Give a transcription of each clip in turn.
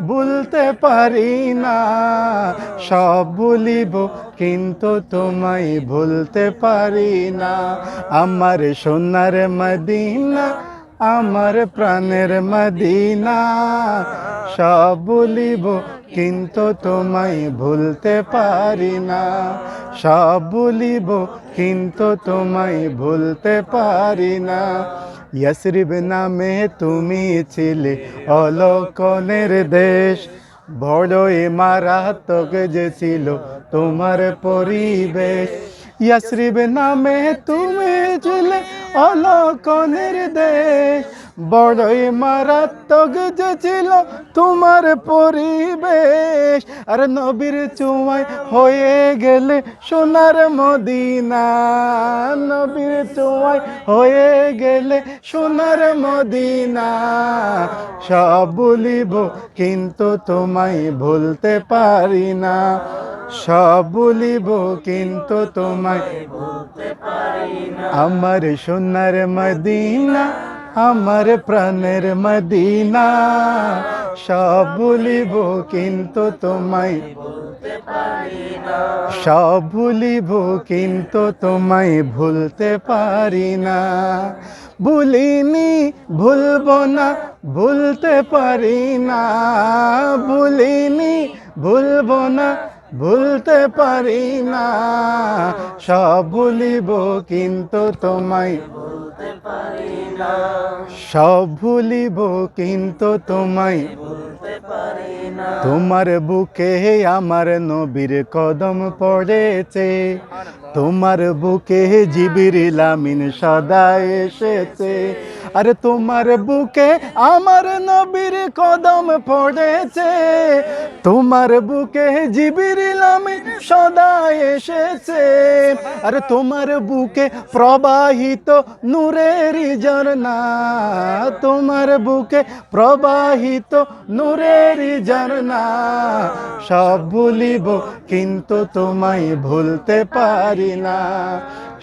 ভুলতে পারি না। সব বলিব কিন্তু তোমায় ভুলতে পারি না। আমার সোনার মদিনা আমার প্রাণের মদিনা। সব ভুলিব, কিন্তু তোমায় ভুলতে পারি না। সব ভুলিব, কিন্তু তোমায় ভুলতে পারি না। ইয়াসরিব নামে তুমি ছিলে অলকনের দেশ। বড়ই মারাত্মক যে ছিল তোমার পরিবেশ। ইয়াসরিব নামে তুমি ছিলে অলকনের দেশ। বড়ই মারাত্মক যে ছিল তোমার পরিবেশ। আর নবীর চুয়ায় হয়ে গেলে সোনার মদিনা। নবীর চুয়ায় হয়ে গেলে সোনার মদিনা। সব বলিব, কিন্তু তোমায় ভুলতে পারি না। সব বলিব কিন্তু তোমায় আমার সোনার মদিনা, আমার প্রাণের মদিনা। সব ভুলিব, কিন্তু তোমায় সব ভুলিব, কিন্তু তোমায় ভুলতে পারি না। ভুলিনি, ভুলব না, ভুলতে পারি না। ভুলিনি, ভুলব না ভুলতে পারি না। সব ভুলিব কিন্তু তোমায়। সব ভুলিব কিন্তু তোমায়। তোমার বুকে আমার নবীর কদম পড়েছে। তোমার বুকে জিবির লামিন সদা এসেছে। আরে তোমার বুকে আমার নবীর কদম পড়েছে। তোমার বুকে জিবির লামিন সদা এসেছে। আরে তোমার বুকে প্রবাহিত নূরের ঝরনা তোমার বুকে প্রবাহিত নূরের ঝরনা সব ভুলিব, কিন্তু তোমায় ভুলতে পারি না।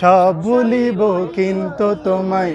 সব ভুলিব, কিন্তু তোমায়